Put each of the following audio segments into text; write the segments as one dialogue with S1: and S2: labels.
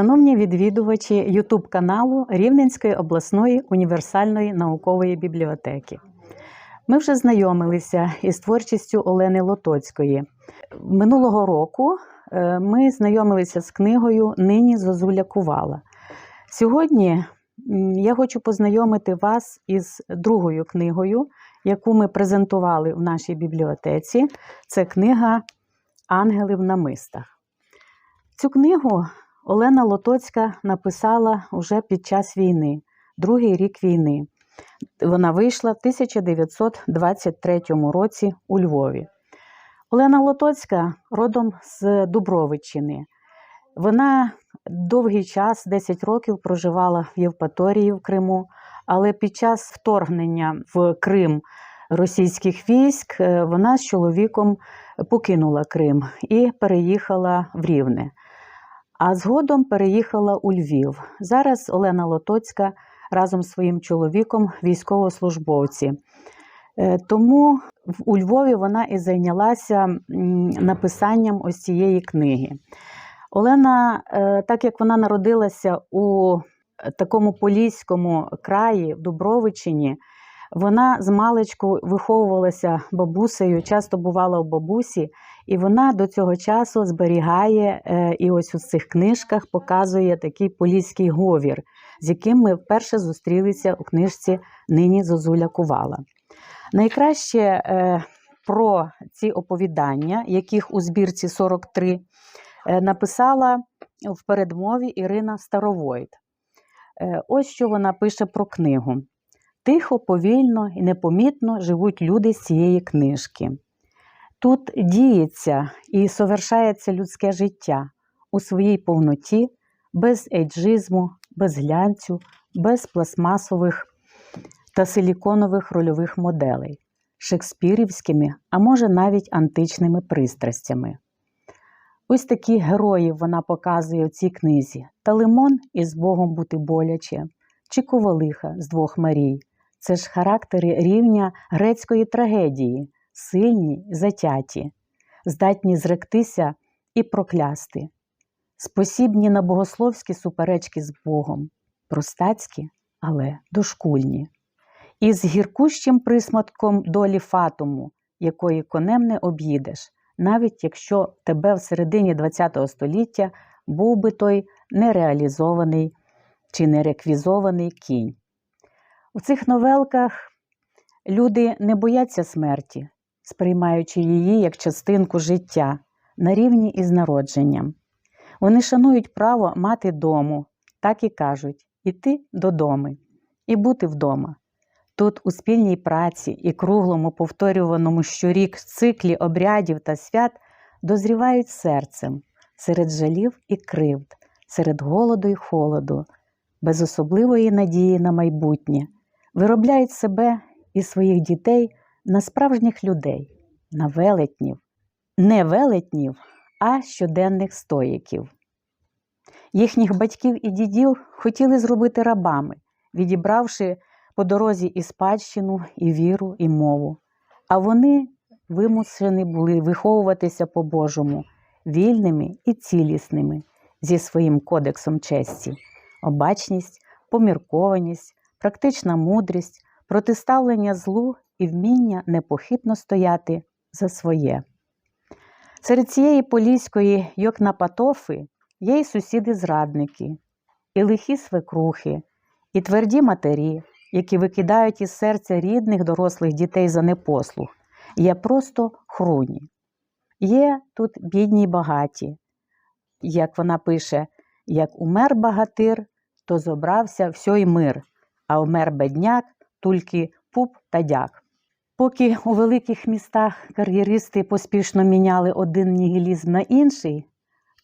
S1: Шановні відвідувачі YouTube каналу Рівненської обласної універсальної наукової бібліотеки. Ми вже знайомилися із творчістю Олени Лотоцької. Минулого року е, ми знайомилися з книгою Нині Зозуля Кувала. Сьогодні я хочу познайомити вас із другою книгою, яку ми презентували в нашій бібліотеці. Це книга Ангели в намистах. Цю книгу Олена Лотоцька написала уже під час війни, другий рік війни. Вона вийшла в 1923 році у Львові. Олена Лотоцька родом з Дубровиччини. Вона довгий час, 10 років, проживала в Євпаторії в Криму, але під час вторгнення в Крим російських військ е, вона з чоловіком покинула Крим і переїхала в Рівне. А згодом переїхала у Львів. Зараз Олена Лотоцька разом з своїм чоловіком військовослужбовці. Е, Тому у Львові вона і зайнялася написанням ось цієї книги. Олена, е, так як вона народилася у такому поліському краї, в Дубровичині, вона з маличку виховувалася бабусею, часто бувала у бабусі, і вона до цього часу зберігає е, і ось у цих книжках показує такий поліський говір, з яким ми вперше зустрілися у книжці Нині Зозуля Кувала. Найкраще е, про ці оповідання, яких у збірці 43, е, написала в передмові Ірина Старовойт. Е, Ось що вона пише про книгу. Тихо, повільно і непомітно живуть люди з цієї книжки. Тут діється і совершається людське життя у своїй повноті, без ейджизму, без глянцю, без пластмасових та силіконових рольових моделей, шекспірівськими, а може навіть античними пристрастями. Ось такі героїв вона показує в цій книзі: Талимон із Богом бути боляче, чи Ковалиха з двох Марій. Це ж характери рівня грецької трагедії, сильні, затяті, здатні зректися і проклясти, спосібні на богословські суперечки з Богом, простацькі, але дошкульні, і з гіркущим присматком долі фатуму, якої конем не об'їдеш, навіть якщо тебе в середині ХХ століття був би той нереалізований чи нереквізований кінь. У цих новелках люди не бояться смерті, сприймаючи її як частинку життя на рівні із народженням. Вони шанують право мати дому, так і кажуть, іти додому і бути вдома. Тут у спільній праці і круглому повторюваному щорік циклі обрядів та свят дозрівають серцем серед жалів і кривд, серед голоду і холоду, без особливої надії на майбутнє, виробляють себе і своїх дітей на справжніх людей, на велетнів, не велетнів, а щоденних стоїків. Їхніх батьків і дідів хотіли зробити рабами, відібравши по дорозі і спадщину, і віру, і мову. А вони вимушені були виховуватися по-божому, вільними і цілісними, зі своїм кодексом честі, обачність, поміркованість, практична мудрість, протиставлення злу і вміння непохитно стояти за своє. Серед цієї поліської йокнапатофи є й сусіди-зрадники, і лихі свекрухи, і тверді матері, які викидають із серця рідних дорослих дітей за непослух, є просто хруні. Є тут бідні й багаті. Як вона пише, як умер багатир, то зобрався всьой мир, а умер бедняк, тільки пуп та дяк. Поки у великих містах кар'єристи поспішно міняли один нігілізм на інший,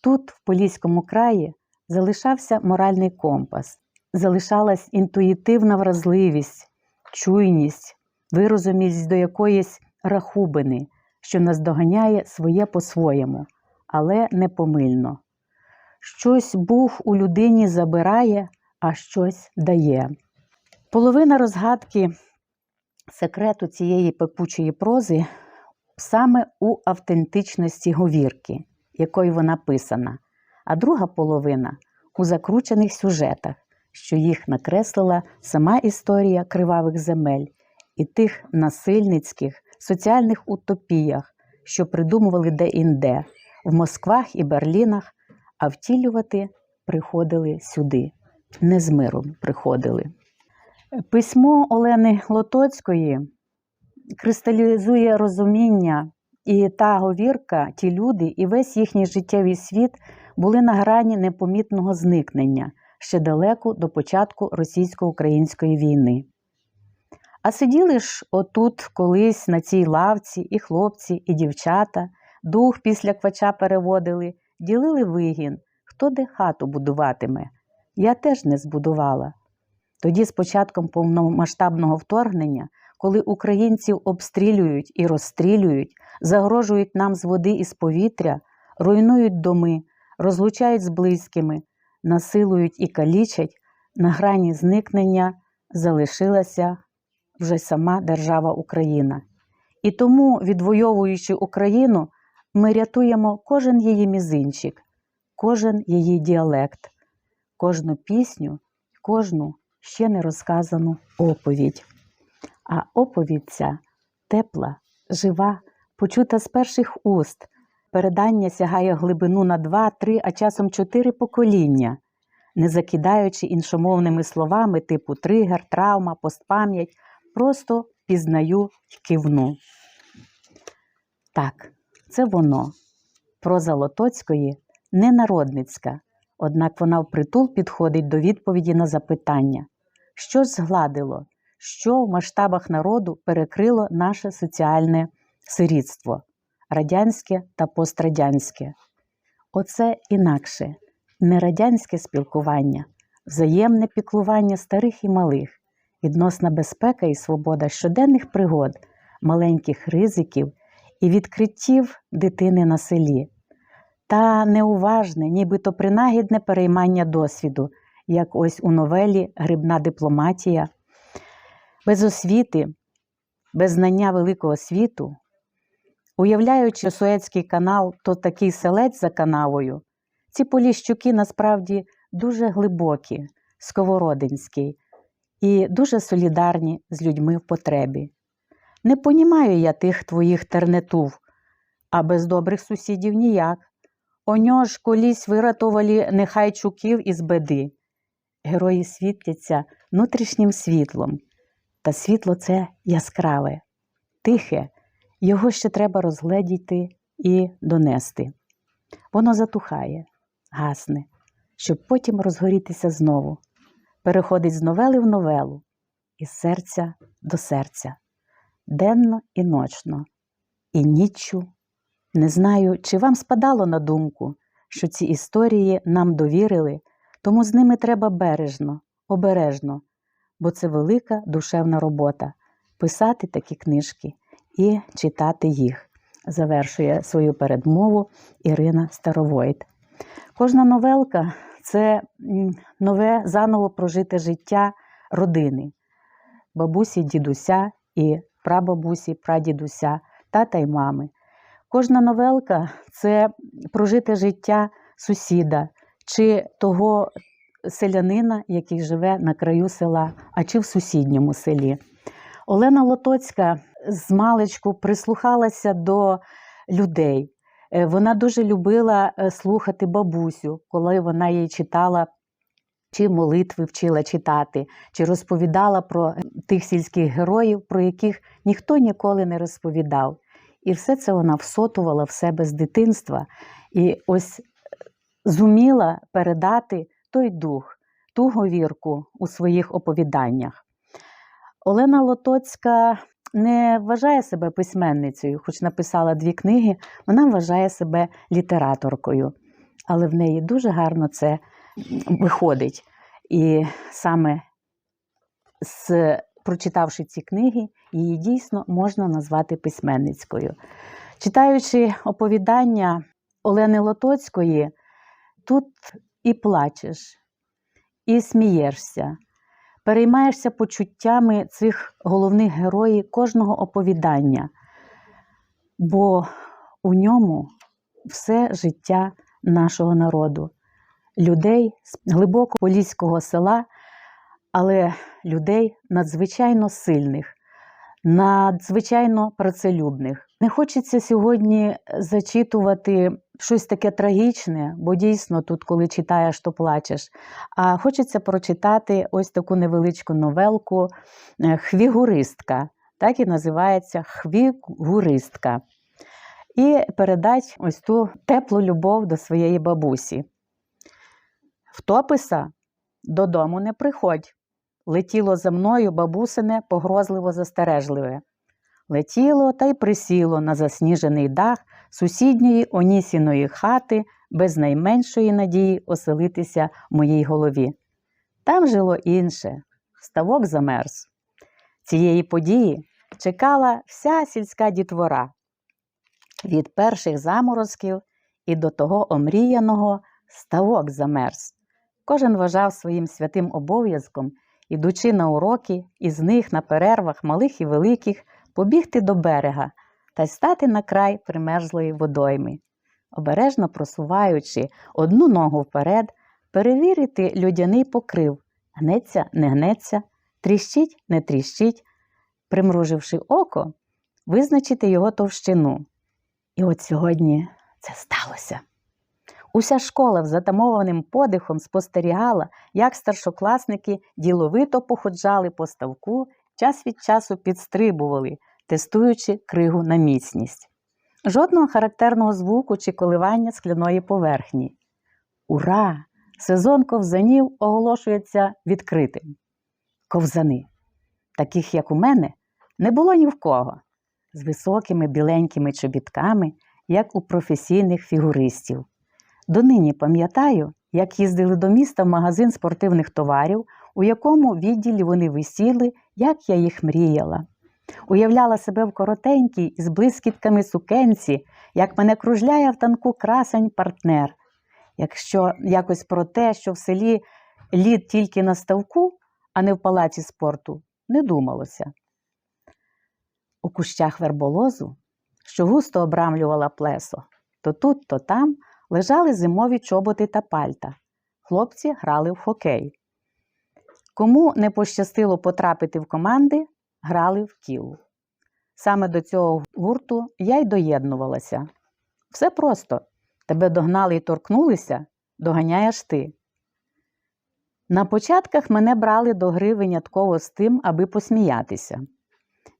S1: тут, в Поліському краї, залишався моральний компас, залишалась інтуїтивна вразливість, чуйність, вирозумість до якоїсь рахубини, що наздоганяє своє по-своєму, але непомильно. Щось Бог у людині забирає, а щось дає. Половина розгадки секрету цієї пекучої прози саме у автентичності говірки, якою вона писана, а друга половина у закручених сюжетах, що їх накреслила сама історія кривавих земель і тих насильницьких соціальних утопіях, що придумували де-інде, в Москвах і Берлінах, а втілювати приходили сюди, не з миром приходили. Письмо Олени Лотоцької кристалізує розуміння, і та говірка, ті люди і весь їхній життєвий світ були на грані непомітного зникнення ще далеко до початку російсько-української війни. А сиділи ж отут колись на цій лавці і хлопці, і дівчата, дух після квача переводили, ділили вигін, хто де хату будуватиме. Я теж не збудувала. Тоді, з початком повномасштабного вторгнення, коли українців обстрілюють і розстрілюють, загрожують нам з води і з повітря, руйнують доми, розлучають з близькими, насилують і калічать, на грані зникнення залишилася вже сама держава Україна. І тому, відвоюючи Україну, ми рятуємо кожен її мізинчик, кожен її діалект, кожну пісню, кожну ще не розказану оповідь. А оповідь ця тепла, жива, почута з перших уст. Передання сягає глибину на два, три, а часом чотири покоління, не закидаючи іншомовними словами типу тригер, травма, постпам'ять, просто пізнаю кивну. Так, це воно. Проза Лотоцької не народницька, однак вона впритул підходить до відповіді на запитання, що згладило, що в масштабах народу перекрило наше соціальне сирітство радянське та пострадянське. Оце інакше не радянське спілкування, взаємне піклування старих і малих, відносна безпека і свобода щоденних пригод, маленьких ризиків і відкриттів дитини на селі, та неуважне, нібито принагідне переймання досвіду, як ось у новелі Грибна дипломатія, без освіти, без знання великого світу. Уявляючи Суецький канал, то такий селець за канавою, ці поліщуки насправді дуже глибокі, сковородинські і дуже солідарні з людьми в потребі. Не понімаю я тих твоїх тернетув, а без добрих сусідів ніяк. Оньо ж колись виратували нехай чуків із беди. Герої світляться внутрішнім світлом, та світло це яскраве, тихе. Його ще треба розгледіти і донести. Воно затухає, гасне, щоб потім розгорітися знову, переходить з новели в новелу, із серця до серця, денно і ночно, і ніччю. Не знаю, чи вам спадало на думку, що ці історії нам довірили, тому з ними треба бережно, обережно, бо це велика душевна робота писати такі книжки і читати їх. Завершує свою передмову Ірина Старовойт. Кожна новелка це нове заново прожите життя родини, бабусі, дідуся і прабабусі, прадідуся, тата й мами. Кожна новелка це прожите життя сусіда чи того селянина, який живе на краю села, а чи в сусідньому селі. Олена Лотоцька з маличку прислухалася до людей. Е, Вона дуже любила е, слухати бабусю, коли вона їй читала. Чи молитви вчила читати, чи розповідала про тих сільських героїв, про яких ніхто ніколи не розповідав. І все це вона всотувала в себе з дитинства і ось зуміла передати той дух, ту говірку у своїх оповіданнях. Олена Лотоцька не вважає себе письменницею, хоч написала дві книги, вона вважає себе літераторкою, але в неї дуже гарно це виходить. І саме з, прочитавши ці книги, її дійсно можна назвати письменницькою. Читаючи оповідання Олени Лотоцької, тут і плачеш, і смієшся, переймаєшся почуттями цих головних героїв кожного оповідання, бо у ньому все життя нашого народу. людей з глибоко поліського села, але людей надзвичайно сильних, надзвичайно працелюбних. Не хочеться сьогодні зачитувати щось таке трагічне, бо дійсно тут, коли читаєш, то плачеш. А хочеться прочитати ось таку невеличку новелку е, Хвігуристка. Так і називається Хвігуристка. І передать ось ту теплу любов до своєї бабусі. Втописа додому не приходь. Летіло за мною бабусине погрозливо застережливе. Летіло та й присіло на засніжений дах сусідньої онісіної хати без найменшої надії оселитися в моїй голові. Там жило інше, ставок замерз. Цієї події чекала вся сільська дітвора. Від перших заморозків і до того омріяного ставок замерз. Кожен вважав своїм святим обов'язком, ідучи на уроки, із них на перервах малих і великих, побігти до берега та й стати на край примерзлої водойми, обережно просуваючи одну ногу вперед, перевірити людяний покрив, гнеться, не гнеться, тріщить, не тріщить, примруживши око, визначити його товщину. І от сьогодні це сталося. Уся школа з затамованим подихом спостерігала, як старшокласники діловито походжали по ставку, час від часу підстрибували, тестуючи кригу на міцність. Жодного характерного звуку чи коливання скляної поверхні. Ура! Сезон ковзанів оголошується відкритим. Ковзани, таких як у мене, не було ні в кого, з високими біленькими чобітками, як у професійних фігуристів. Донині пам'ятаю, як їздили до міста в магазин спортивних товарів, у якому відділі вони висіли, як я їх мріяла. Уявляла себе в коротенькій із блискітками сукенці, як мене кружляє в танку красень партнер. Якщо якось про те, що в селі лід тільки на ставку, а не в палаці спорту, не думалося. У кущах верболозу, що густо обрамлювала плесо, то тут, то там лежали зимові чоботи та пальта. Хлопці грали в хокей. Кому не пощастило потрапити в команди, грали в кіл. Саме до цього гурту я й доєднувалася. Все просто тебе догнали і торкнулися, доганяєш ти. На початках мене брали до гри винятково з тим, аби посміятися.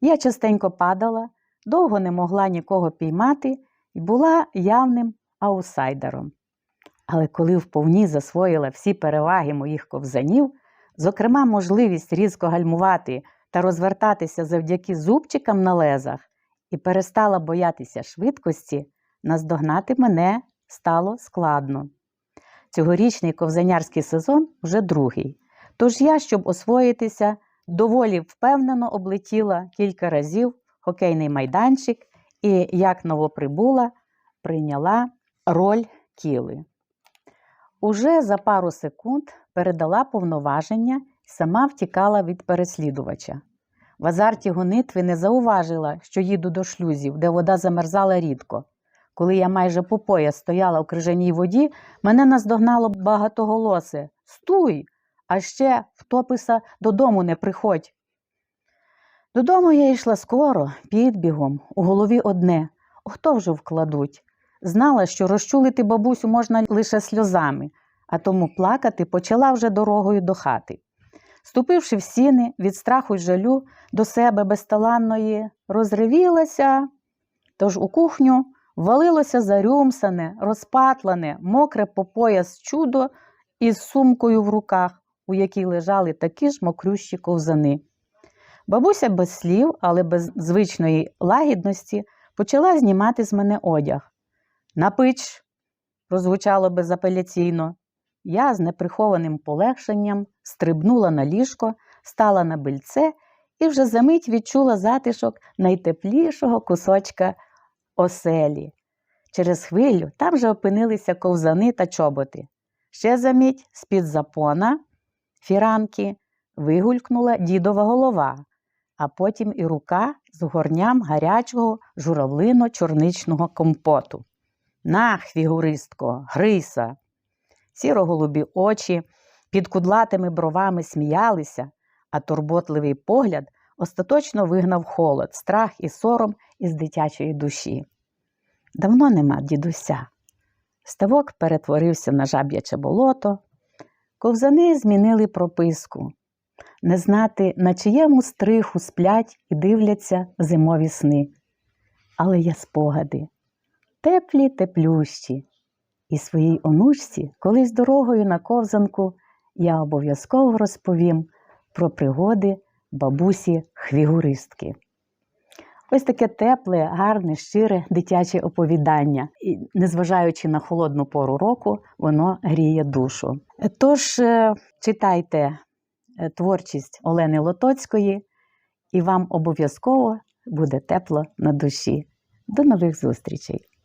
S1: Я частенько падала, довго не могла нікого піймати і була явним аутсайдером. Але коли вповні засвоїла всі переваги моїх ковзанів, зокрема, можливість різко гальмувати та розвертатися завдяки зубчикам на лезах, і перестала боятися швидкості, наздогнати мене стало складно. Цьогорічний ковзанярський сезон вже другий. Тож я, щоб освоїтися, доволі впевнено облетіла кілька разів хокейний майданчик і, як новоприбула, прийняла роль кіли. Уже за пару секунд передала повноваження сама втікала від переслідувача. В азарті гонитви не зауважила, що їду до шлюзів, де вода замерзала рідко. Коли я майже по пояс стояла в крижаній воді, мене наздогнало багатоголосе Стуй! А ще втописа додому не приходь. Додому я йшла скоро, підбігом, у голові одне хто вже вкладуть. Знала, що розчулити бабусю можна лише сльозами, а тому плакати почала вже дорогою до хати. Ступивши в сіни від страху й жалю до себе безталанної, розривілася, тож у кухню валилося зарюмсане, розпатлане, мокре по пояс чудо із сумкою в руках, у якій лежали такі ж мокрющі ковзани. Бабуся без слів, але без звичної лагідності почала знімати з мене одяг. На пич, прозвучало безапеляційно. Я з неприхованим полегшенням стрибнула на ліжко, стала на бильце і вже за мить відчула затишок найтеплішого кусочка оселі. Через хвилю там вже опинилися ковзани та чоботи. Ще за мить з-під запона фіранки вигулькнула дідова голова, а потім і рука з горням гарячого журавлино-чорничного компоту. На, хвігуристко, грися. сіро-голубі очі, під кудлатими бровами сміялися, а турботливий погляд остаточно вигнав холод, страх і сором із дитячої душі. Давно нема дідуся. Ставок перетворився на жаб'яче болото, ковзани змінили прописку. Не знати, на чиєму стриху сплять і дивляться зимові сни. Але є спогади, теплі, теплющі. І своїй онучці, колись дорогою на ковзанку, я обов'язково розповім про пригоди бабусі хвігуристки. Ось таке тепле, гарне, щире дитяче оповідання. І, незважаючи на холодну пору року, воно гріє душу. Тож е, читайте е, творчість Олени Лотоцької, і вам обов'язково буде тепло на душі. До нових зустрічей!